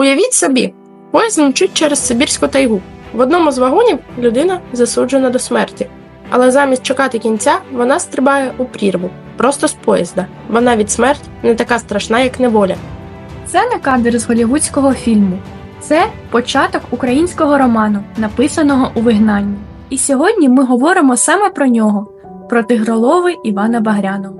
Уявіть собі, поїзд мчить через Сибірську тайгу. В одному з вагонів людина засуджена до смерті. Але замість чекати кінця вона стрибає у прірву, просто з поїзда. Вона від смерті не така страшна, як неволя. Це не кадр з голівудського фільму. Це початок українського роману, написаного у вигнанні. І сьогодні ми говоримо саме про нього, про тигролови Івана Багряного.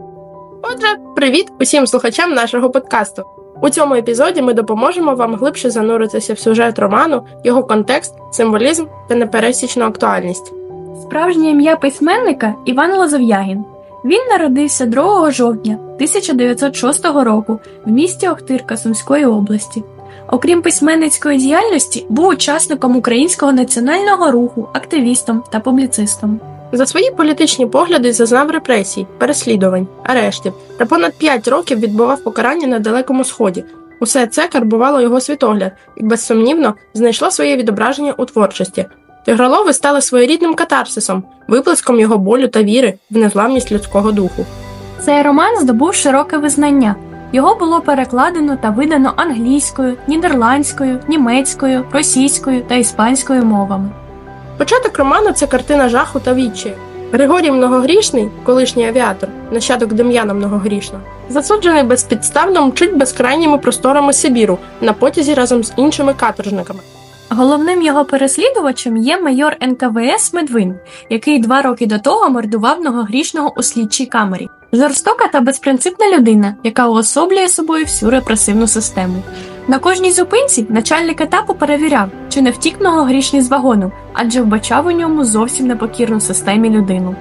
Отже, привіт усім слухачам нашого подкасту. У цьому епізоді ми допоможемо вам глибше зануритися в сюжет роману, його контекст, символізм та непересічну актуальність. Справжнє ім'я письменника Іван Лозов'ягін. Він народився 2 жовтня 1906 року в місті Охтирка Сумської області. Окрім письменницької діяльності, був учасником українського національного руху, активістом та публіцистом. За свої політичні погляди зазнав репресій, переслідувань, арештів та понад 5 років відбував покарання на Далекому Сході. Усе це карбувало його світогляд і, безсумнівно, знайшло своє відображення у творчості. Тигролови стали своєрідним катарсисом, виплеском його болю та віри в незламність людського духу. Цей роман здобув широке визнання. Його було перекладено та видано англійською, нідерландською, німецькою, російською та іспанською мовами. Початок роману це картина жаху та відчаю. Григорій Многогрішний, колишній авіатор, нащадок Дем'яна Многогрішного, засуджений безпідставно мчить безкрайніми просторами Сибіру на потязі разом з іншими каторжниками. Головним його переслідувачем є майор НКВС Медвин, який два роки до того мордував многогрішного у слідчій камері. Жорстока та безпринципна людина, яка уособлює собою всю репресивну систему. На кожній зупинці начальник етапу перевіряв, чи не втік многогрішний з вагону, адже вбачав у ньому зовсім непокірну системі людину.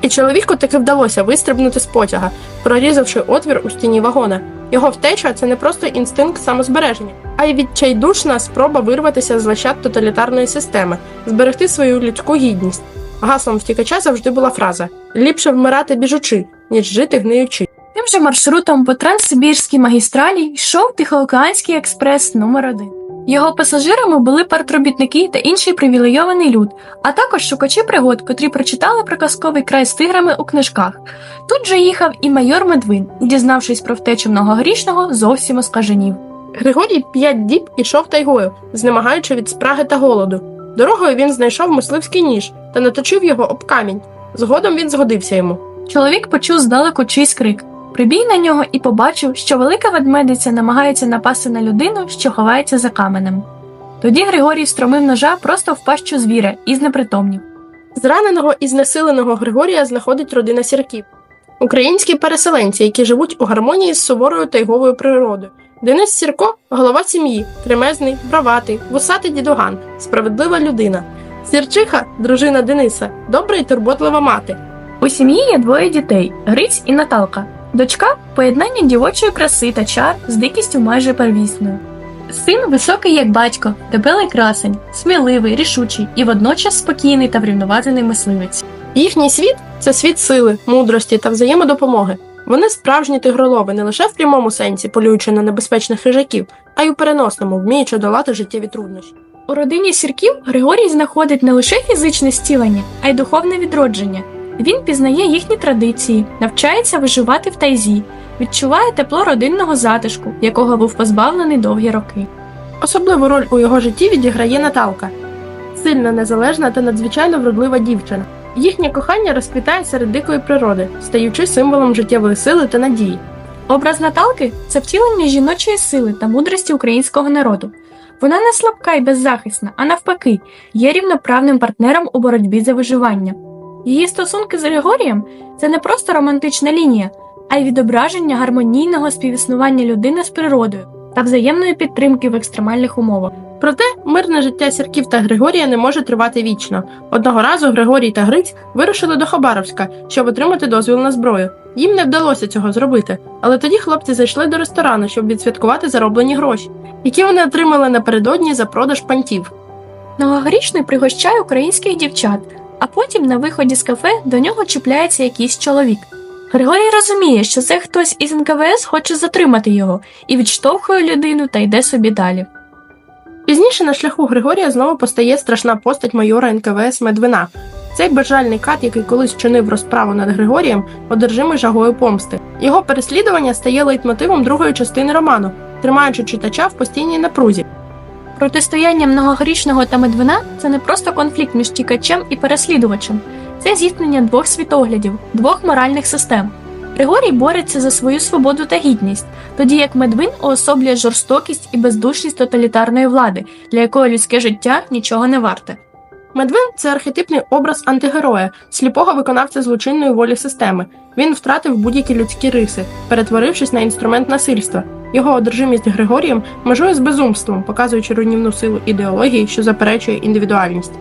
І чоловіку таки вдалося вистрибнути з потяга, прорізавши отвір у стіні вагона. Його втеча це не просто інстинкт самозбереження, а й відчайдушна спроба вирватися з лащат тоталітарної системи, зберегти свою людську гідність. Гаслом втікача завжди була фраза: ліпше вмирати біжучи, ніж жити гниючи. Тим же маршрутом по Транссибірській магістралі йшов Тихоокеанський експрес номер 1 Його пасажирами були партробітники та інший привілейований люд, а також шукачі пригод, котрі прочитали про казковий край з тиграми у книжках. Тут же їхав і майор Медвин, дізнавшись про втечу многогрішного, зовсім оскаженів. Григорій п'ять діб ішов тайгою, знемагаючи від спраги та голоду. Дорогою він знайшов мисливський ніж та наточив його об камінь. Згодом він згодився йому. Чоловік почув здалеку чийсь крик. Прибіг на нього і побачив, що велика ведмедиця намагається напасти на людину, що ховається за каменем. Тоді Григорій встромив ножа просто в пащу звіря і знепритомнів. Зраненого і знесиленого Григорія знаходить родина сірків. Українські переселенці, які живуть у гармонії з суворою тайговою природою. Денис Сірко голова сім'ї, кремезний, браватий, вусатий дідуган, справедлива людина. Сірчиха, дружина Дениса, добра й турботлива мати. У сім'ї є двоє дітей Гриць і Наталка. Дочка поєднання дівочої краси та чар з дикістю майже первісною. Син високий як батько, дебелий красень, сміливий, рішучий і водночас спокійний та врівноважений мисливець. Їхній світ це світ сили, мудрості та взаємодопомоги. Вони справжні тигролови не лише в прямому сенсі, полюючи на небезпечних хижаків, а й у переносному, вміючи долати життєві труднощі. У родині сірків Григорій знаходить не лише фізичне зцілення, а й духовне відродження. Він пізнає їхні традиції, навчається виживати в тайзі, відчуває тепло родинного затишку, якого був позбавлений довгі роки. Особливу роль у його житті відіграє Наталка сильна, незалежна та надзвичайно вродлива дівчина. Їхнє кохання розквітає серед дикої природи, стаючи символом життєвої сили та надії. Образ Наталки це втілення жіночої сили та мудрості українського народу. Вона не слабка і беззахисна, а навпаки, є рівноправним партнером у боротьбі за виживання. Її стосунки з Григорієм це не просто романтична лінія, а й відображення гармонійного співіснування людини з природою та взаємної підтримки в екстремальних умовах. Проте мирне життя сірків та Григорія не може тривати вічно. Одного разу Григорій та Гриць вирушили до Хабаровська, щоб отримати дозвіл на зброю. Їм не вдалося цього зробити, але тоді хлопці зайшли до ресторану, щоб відсвяткувати зароблені гроші, які вони отримали напередодні за продаж пантів. Новогрічний пригощає українських дівчат, а потім на виході з кафе до нього чіпляється якийсь чоловік. Григорій розуміє, що це хтось із НКВС хоче затримати його і відштовхує людину та йде собі далі. Пізніше на шляху Григорія знову постає страшна постать майора НКВС Медвина. Цей безжальний кат, який колись чинив розправу над Григорієм, одержимий жагою помсти. Його переслідування стає лейтмотивом другої частини роману, тримаючи читача в постійній напрузі. Протистояння многогрішного та Медвина це не просто конфлікт між тікачем і переслідувачем, це зіткнення двох світоглядів, двох моральних систем. Григорій бореться за свою свободу та гідність, тоді як Медвин уособлює жорстокість і бездушність тоталітарної влади, для якої людське життя нічого не варте. Медвин це архетипний образ антигероя, сліпого виконавця злочинної волі системи. Він втратив будь-які людські риси, перетворившись на інструмент насильства. Його одержимість Григорієм межує з безумством, показуючи руйнівну силу ідеології, що заперечує індивідуальність.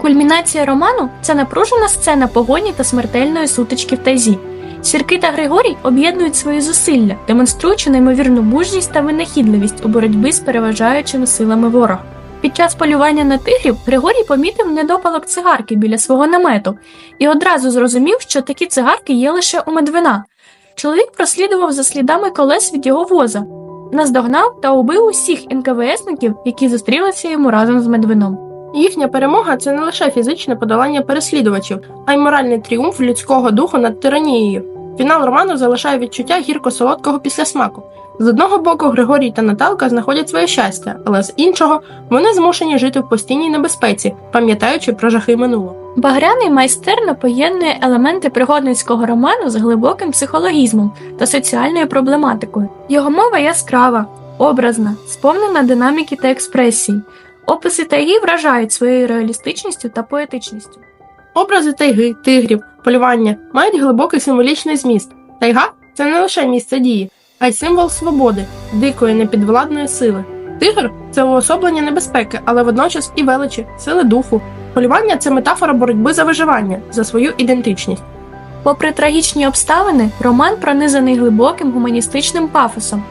Кульмінація роману це напружена сцена погоні та смертельної сутички в тайзі. Сірки та Григорій об'єднують свої зусилля, демонструючи неймовірну мужність та винахідливість у боротьбі з переважаючими силами ворога. Під час полювання на тигрів Григорій помітив недопалок цигарки біля свого намету і одразу зрозумів, що такі цигарки є лише у медвина. Чоловік прослідував за слідами колес від його воза, наздогнав та убив усіх НКВСників, які зустрілися йому разом з медвином. Їхня перемога це не лише фізичне подолання переслідувачів, а й моральний тріумф людського духу над тиранією. Фінал роману залишає відчуття гірко-солодкого післясмаку. З одного боку, Григорій та Наталка знаходять своє щастя, але з іншого вони змушені жити в постійній небезпеці, пам'ятаючи про жахи минулого. Багряний майстерно поєднує елементи пригодницького роману з глибоким психологізмом та соціальною проблематикою. Його мова яскрава, образна, сповнена динаміки та експресії. Описи тайги вражають своєю реалістичністю та поетичністю. Образи тайги, тигрів, полювання мають глибокий символічний зміст. Тайга це не лише місце дії, а й символ свободи, дикої непідвладної сили. Тигр це уособлення небезпеки, але водночас і величі, сили духу. Полювання це метафора боротьби за виживання, за свою ідентичність. Попри трагічні обставини, роман пронизаний глибоким гуманістичним пафосом.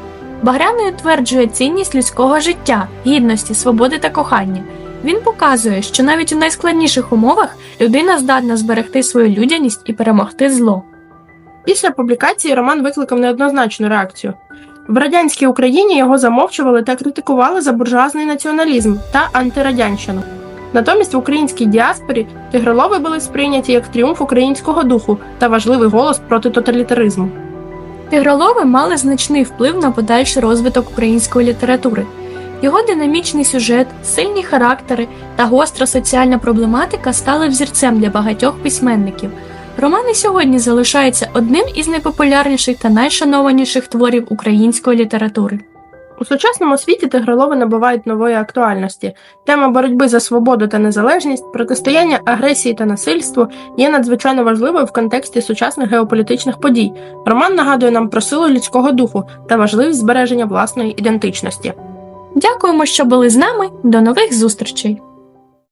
Багряний утверджує цінність людського життя, гідності, свободи та кохання. Він показує, що навіть у найскладніших умовах людина здатна зберегти свою людяність і перемогти зло. Після публікації роман викликав неоднозначну реакцію. В радянській Україні його замовчували та критикували за буржуазний націоналізм та антирадянщину. Натомість в українській діаспорі тигролови були сприйняті як тріумф українського духу та важливий голос проти тоталітаризму. Тигролови мали значний вплив на подальший розвиток української літератури. Його динамічний сюжет, сильні характери та гостра соціальна проблематика стали взірцем для багатьох письменників. Роман і сьогодні залишається одним із найпопулярніших та найшанованіших творів української літератури. У сучасному світі тигролови набувають нової актуальності. Тема боротьби за свободу та незалежність, протистояння агресії та насильству є надзвичайно важливою в контексті сучасних геополітичних подій. Роман нагадує нам про силу людського духу та важливість збереження власної ідентичності. Дякуємо, що були з нами. До нових зустрічей!